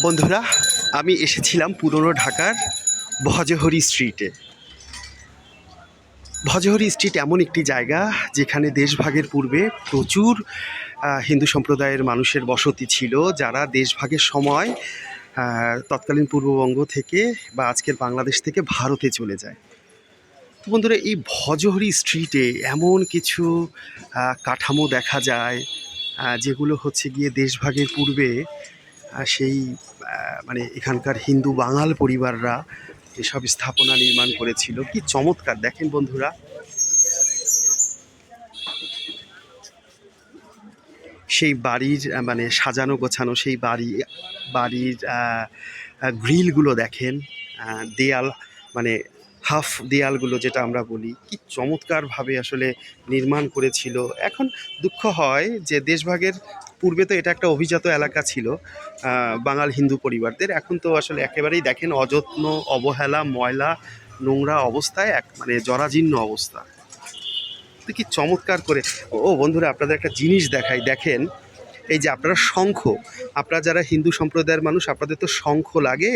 বন্ধুরা, আমি এসেছিলাম পুরনো ঢাকার ভজহরি স্ট্রিটে। ভজহরি স্ট্রিট এমন একটি জায়গা যেখানে দেশভাগের পূর্বে প্রচুর হিন্দু সম্প্রদায়ের মানুষের বসতি ছিল, যারা দেশভাগের সময় তৎকালীন পূর্ববঙ্গ থেকে বা আজকের বাংলাদেশ থেকে ভারতে চলে যায়। তো বন্ধুরা, এই ভজহরি স্ট্রিটে এমন কিছু কাঠামো দেখা যায় যেগুলো হচ্ছে গিয়ে দেশভাগের পূর্বে সেই মানে এখানকার হিন্দু বাঙাল পরিবাররা এসব স্থাপনা নির্মাণ করেছিল। কি চমৎকার। দেখেন বন্ধুরা। সেই বাড়ির মানে সাজানো গোছানো সেই বাড়ি, বাড়ির গ্রিলগুলো দেখেন। দেয়াল মানে হাফ দেয়ালগুলো যেটা আমরা বলি, কি চমৎকারভাবে আসলে নির্মাণ করেছিল। এখন দুঃখ হয় যে দেশভাগের পূর্বে তো এটা একটা অভিজাত এলাকা ছিল বাঙাল হিন্দু পরিবারদের। এখন তো আসলে একেবারেই দেখেন অযত্ন, অবহেলা, ময়লা, নোংরা অবস্থায় এক মানে জরাজীর্ণ অবস্থা। কি চমৎকার করে ও বন্ধুরা, আপনাদের একটা জিনিস দেখাই। দেখেন এই যে আপনারা শঙ্খ, আপনারা যারা হিন্দু সম্প্রদায়ের মানুষ, আপনাদের তো শঙ্খ লাগে।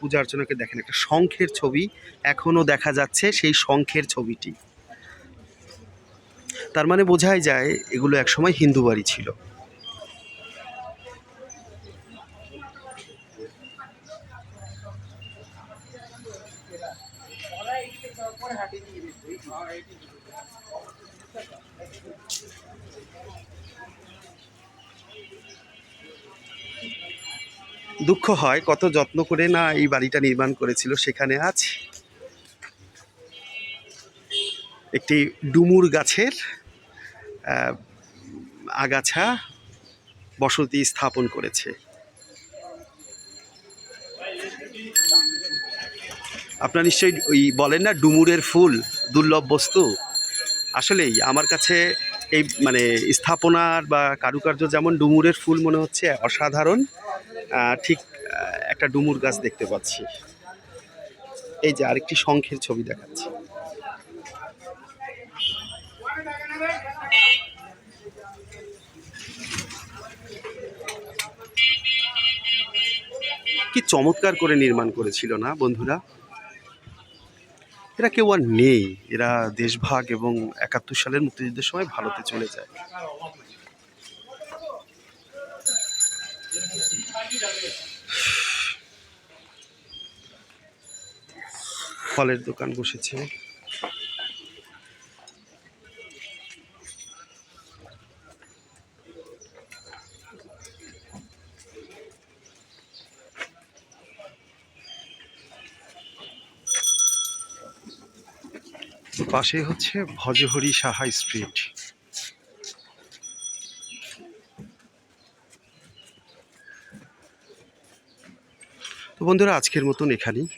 পূজা অর্চনাকে দেখেন, একটা শঙ্খের ছবি এখনও দেখা যাচ্ছে, সেই শঙ্খের ছবিটি। তার মানে বোঝাই যায়, এগুলো একসময় হিন্দু বাড়ি ছিল। দুঃখ হয়, কত যত্ন করে না এই বাড়িটা নির্মাণ করেছিল, সেখানে আজ একটি ডুমুর গাছের আগাছা বসতি স্থাপন করেছে। আপনার নিশ্চয়ই ওই বলেন না, ডুমুরের ফুল, দুর্লভ বস্তু? আসলেই আমার কাছে এই মানে স্থাপনার বা কারুকার্য যেমন ডুমুরের ফুল মনে হচ্ছে, অসাধারণ। ঠিক একটা ডুমুর গাছ দেখতে পাচ্ছি। এই যে আরেকটি শঙ্খের ছবি দেখাচ্ছি। কি চমৎকার করে নির্মাণ করেছিল না, বন্ধুরা? এরা কেউ আর নেই। এরা দেশভাগ এবং একাত্তর সালের মুক্তিযুদ্ধের সময় ভারতে চলে যায়। ফলের দোকান বসেছে। পাশে হচ্ছে ভজহরি সাহা স্ট্রিট। তো বন্ধুরা আজকের মতন এখানেই।